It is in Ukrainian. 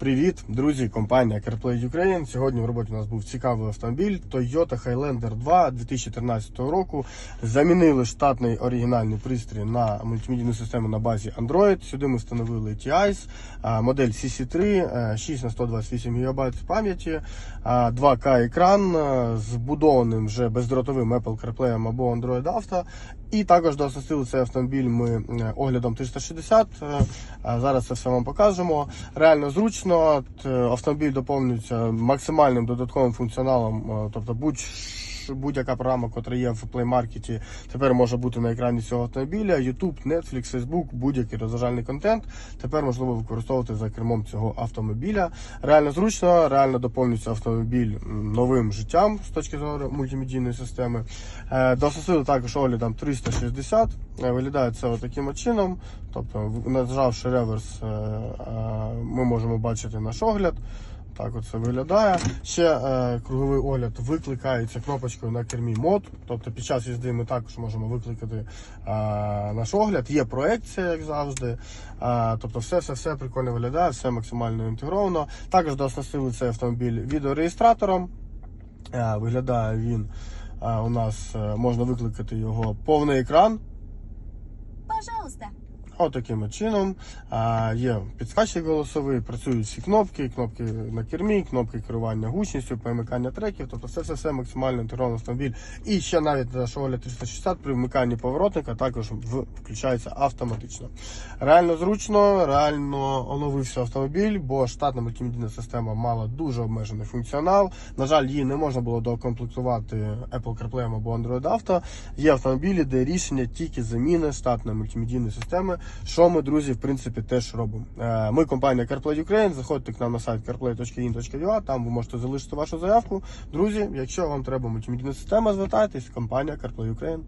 Привіт, друзі! Компанія CarPlay Ukraine. Сьогодні в роботі у нас був цікавий автомобіль Toyota Highlander 2 2013 року. Замінили штатний оригінальний пристрій на мультимедійну систему на базі Android. Сюди ми встановили TIS, модель CC3, е, 6 на 128 ГБ пам'яті, 2К екран з вбудованим вже бездротовим Apple CarPlay або Android Auto. І також дооснастили цей автомобіль ми е, оглядом 360. Е, Зараз це все вам покажемо. Реально зручно. От, е, Автомобіль доповнюється максимальним додатковим функціоналом, е, тобто будь Будь-яка програма, яка є в Play Market, тепер може бути на екрані цього автомобіля. YouTube, Netflix, Facebook, будь-який розважальний контент. Тепер можливо використовувати за кермом цього автомобіля. Реально зручно, реально доповнюється автомобіль новим життям з точки зору мультимедійної системи. Е, Дососили також оглядом 360. Е, Виглядає це таким чином. Тобто, нажавши реверс, е, ми можемо бачити наш огляд. Так от це виглядає. Ще е, круговий огляд викликається кнопочкою на кермі мод. Тобто під час їзди ми також можемо викликати е, наш огляд. Є проекція, як завжди. Е, тобто все, все, все прикольно виглядає, все максимально інтегровано. Також дооснастили цей автомобіль відеореєстратором. Е, виглядає він е, у нас, е, можна викликати його повний екран. Пожалуйста. Отаким от чином. Є підсказчик голосовий, працюють всі кнопки, кнопки на кермі, кнопки керування гучністю, перемикання треків. Тобто все все максимально інтегрований автомобіль. І ще навіть на Chevrolet 360 при вмиканні поворотника також включається автоматично. Реально зручно, реально оновився автомобіль, бо штатна мультимедійна система мала дуже обмежений функціонал. На жаль, її не можна було докомплектувати Apple CarPlay або Android Auto. Є автомобілі, де рішення тільки заміни штатної мультимедійної системи. Що ми, друзі, в принципі, теж робимо. Е, Ми компанія CarPlay Ukraine. Заходьте к нам на сайт carplay.in.ua, Там ви можете залишити вашу заявку. Друзі, якщо вам треба мультимедійна система, звертайтесь. Компанія CarPlay Ukraine.